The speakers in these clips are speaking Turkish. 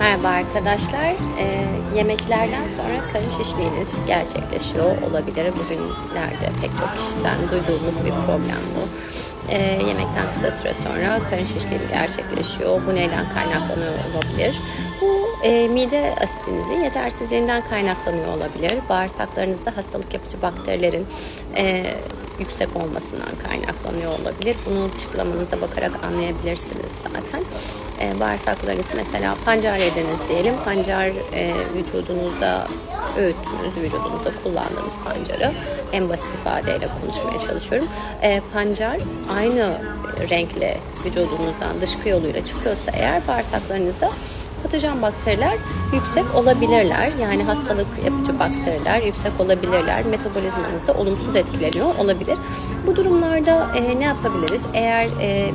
Merhaba arkadaşlar. Ee, yemeklerden sonra karın şişliğiniz gerçekleşiyor olabilir. Bugünlerde pek çok kişiden duyduğumuz bir problem bu. Ee, yemekten kısa süre sonra karın şişliği gerçekleşiyor. Bu neyden kaynaklanıyor olabilir? Bu e, mide asitinizin yetersizliğinden kaynaklanıyor olabilir. Bağırsaklarınızda hastalık yapıcı bakterilerin e, yüksek olmasından kaynaklanıyor olabilir. Bunu dışkılamanıza bakarak anlayabilirsiniz zaten. E, bağırsaklarınız mesela pancar yediniz diyelim. Pancar e, vücudunuzda öğüttünüz, vücudunuzda kullandığınız pancarı en basit ifadeyle konuşmaya çalışıyorum. E, pancar aynı renkle vücudunuzdan dışkı yoluyla çıkıyorsa eğer bağırsaklarınızda patojen bakteriler yüksek olabilirler. Yani hastalık yapıcı bakteriler yüksek olabilirler. Metabolizmanızda olumsuz etkileniyor olabilir. Bu durumlarda e, ne yapabiliriz? Eğer e,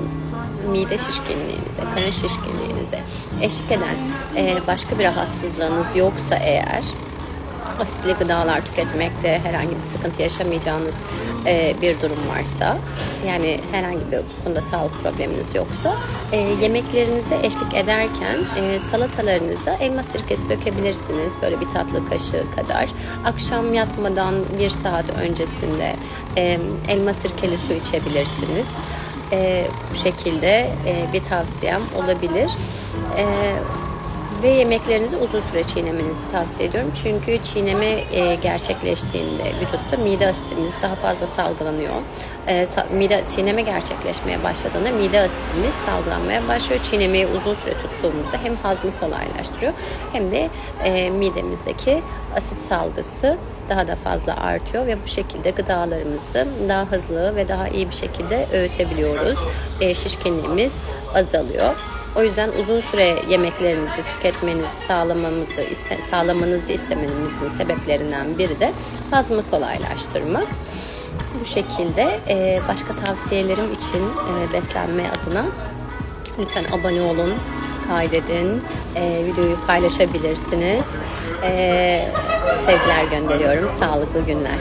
mide şişkinliğinize, karın şişkinliğinize eşlik eden e, başka bir rahatsızlığınız yoksa eğer asitli gıdalar tüketmekte herhangi bir sıkıntı yaşamayacağınız e, bir durum varsa yani herhangi bir konuda sağlık probleminiz yoksa e, yemeklerinize eşlik ederken e, salatalarınıza elma sirkesi dökebilirsiniz böyle bir tatlı kaşığı kadar. Akşam yatmadan bir saat öncesinde e, elma sirkeli su içebilirsiniz e, bu şekilde e, bir tavsiyem olabilir. E, ve yemeklerinizi uzun süre çiğnemenizi tavsiye ediyorum. Çünkü çiğneme e, gerçekleştiğinde vücutta mide asitimiz daha fazla salgılanıyor. E, sa- mide çiğneme gerçekleşmeye başladığında mide asitimiz salgılanmaya başlıyor. Çiğnemeyi uzun süre tuttuğumuzda hem hazmı kolaylaştırıyor hem de e, midemizdeki asit salgısı daha da fazla artıyor ve bu şekilde gıdalarımızı daha hızlı ve daha iyi bir şekilde öğütebiliyoruz. E, şişkinliğimiz azalıyor. O yüzden uzun süre yemeklerinizi tüketmenizi sağlamamızı iste, sağlamanızı istememizin sebeplerinden biri de hazmı kolaylaştırmak. Bu şekilde e, başka tavsiyelerim için e, beslenme adına lütfen abone olun, kaydedin, e, videoyu paylaşabilirsiniz. E, sevgiler gönderiyorum, sağlıklı günler.